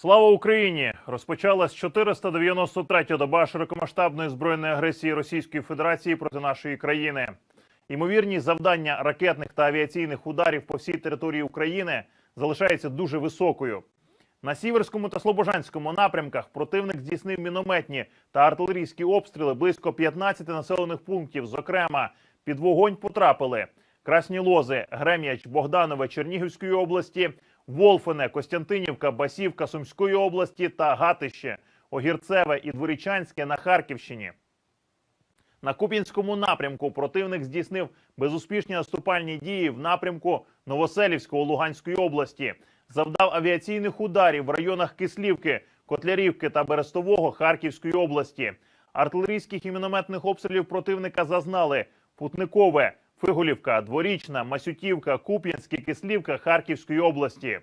Слава Україні! Розпочалась 493-я доба широкомасштабної збройної агресії Російської Федерації проти нашої країни. Ймовірність завдання ракетних та авіаційних ударів по всій території України залишається дуже високою. На сіверському та слобожанському напрямках противник здійснив мінометні та артилерійські обстріли близько 15 населених пунктів. Зокрема, під вогонь потрапили Красні Лози, Грем'яч, Богданове Чернігівської області, Волфине, Костянтинівка, Басівка Сумської області та Гатище, Огірцеве і Дворічанське на Харківщині. На Куп'янському напрямку противник здійснив безуспішні наступальні дії в напрямку Новоселівського Луганської області, завдав авіаційних ударів в районах Кислівки, Котлярівки та Берестового Харківської області. Артилерійських і мінометних обстрілів противника зазнали Путникове, Фиголівка, Дворічна, Масютівка, Куп'янське, Кислівка Харківської області.